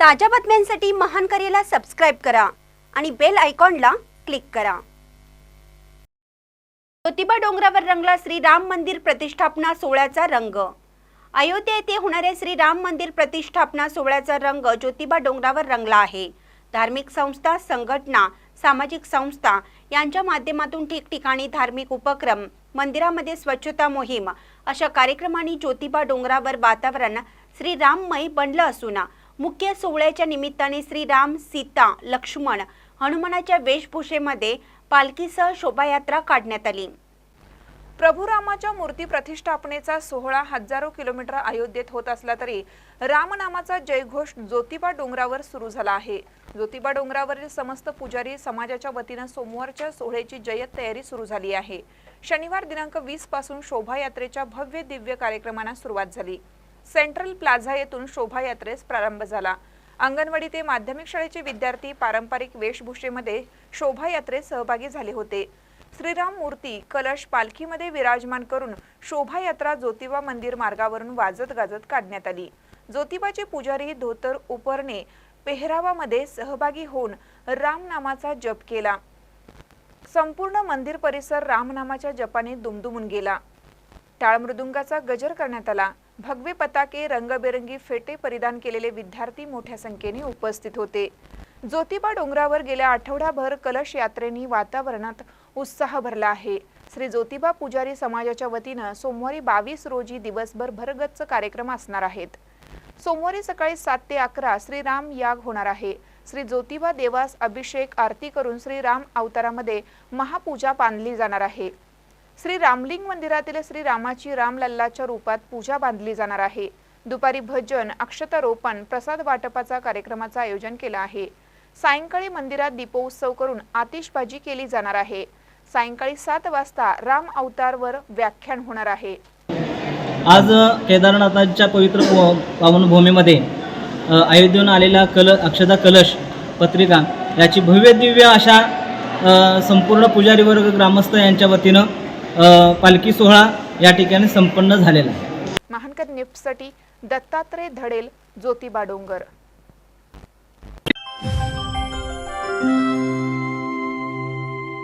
ताज्या बातम्यांसाठी महान करेला सबस्क्राईब करा आणि बेल आयकॉनला क्लिक करा. ज्योतिबा डोंगरावर रंगला श्री राम मंदिर प्रतिष्ठापना सोहळ्याचा रंग. अयोध्या येथे होणाऱ्या श्री राम मंदिर प्रतिष्ठापना सोहळ्याचा रंग ज्योतिबा डोंगरावर रंगला आहे. धार्मिक संस्था संघटना सामाजिक संस्था यांच्या माध्यमातून ठिकठिकाणी धार्मिक उपक्रम मंदिरामध्ये स्वच्छता मोहीम अशा कार्यक्रमांनी ज्योतिबा डोंगरावर वातावरण श्रीराममयी बनलं असून मुख्य सोहळ्याच्या निमित्ताने श्रीराम सीता लक्ष्मण हनुमानाच्या वेशभूषेमध्ये पालखीसह शोभायात्रा काढण्यात आली. प्रभू रामाच्या मूर्ती प्रतिष्ठापनेचा सोहळा हजारो किलोमीटर अयोध्येत होत असला तरी रामनामाचा जयघोष ज्योतिबा डोंगरावर सुरू झाला आहे. ज्योतिबा डोंगरावरील समस्त पुजारी समाजाच्या वतीनं सोमवारच्या सोहळ्याची जय्यत तयारी सुरू झाली आहे. शनिवार दिनांक वीसपासून शोभायात्रेच्या भव्य दिव्य कार्यक्रमांना सुरुवात झाली. सेंट्रल प्लाझा येथून शोभायात्रेस प्रारंभ झाला. अंगणवाडी ते माध्यमिक शाळेचे विद्यार्थी पारंपरिक वेशभूषेमध्ये शोभायात्रेत सहभागी झाले होते. श्रीराम मूर्ती कलश पालखीमध्ये विराजमान करून शोभायात्रा ज्योतिबा मंदिर मार्गावरून वाजत गाजत काढण्यात आली. ज्योतिबाचे पुजारी धोतर उपरणे पेहरावामध्ये सहभागी होऊन रामनामाचा जप केला. संपूर्ण मंदिर परिसर रामनामाच्या जपाने दुमदुमून गेला. टाळमृदुंगाचा गजर करण्यात आला. भगवे पताके रंगबेरंगी फेटे परिधान केलेले विद्यार्थी मोठ्या संख्येने उपस्थित होते. ज्योतिबा डोंगरावर गेल्या आठवडाभर कलश यात्रेनी वातावरणात उत्साह भरला आहे. श्री ज्योतिबा पुजारी समाजाच्या वतीनं सोमवारी बावीस रोजी दिवसभर भरगच्च कार्यक्रम असणार आहेत. सोमवारी सकाळी सात ते अकरा श्रीराम याग होणार आहे. श्री ज्योतिबा देवास अभिषेक आरती करून श्रीराम अवतारामध्ये महापूजा बांधली जाणार आहे. श्री रामलिंग मंदिरातील श्री रामाची रामलल्लाच्या रूपात पूजा बांधली जाणार आहे. दुपारी भजन अक्षतारोपण प्रसाद वाटपाचा कार्यक्रमाचं आयोजन केलं आहे. सायंकाळी मंदिरात दीपोत्सव करून आतिषबाजी केली जाणार आहे. सायंकाळी सात वाजता राम अवतारवर व्याख्यान होणार आहे. आज केदारनाथांच्या पवित्र पावनभूमीमध्ये अयोध्येहून आलेला कल अक्षता कलश पत्रिका याची भव्य दिव्य अशा संपूर्ण पुजारी वर्ग ग्रामस्थ यांच्या वतीनं पालखी सोहळा या ठिकाणी संपन्न झालेला आहे. महानकर निफ्टसाठी दत्तात्रय धडेल ज्योतिबा डोंगर.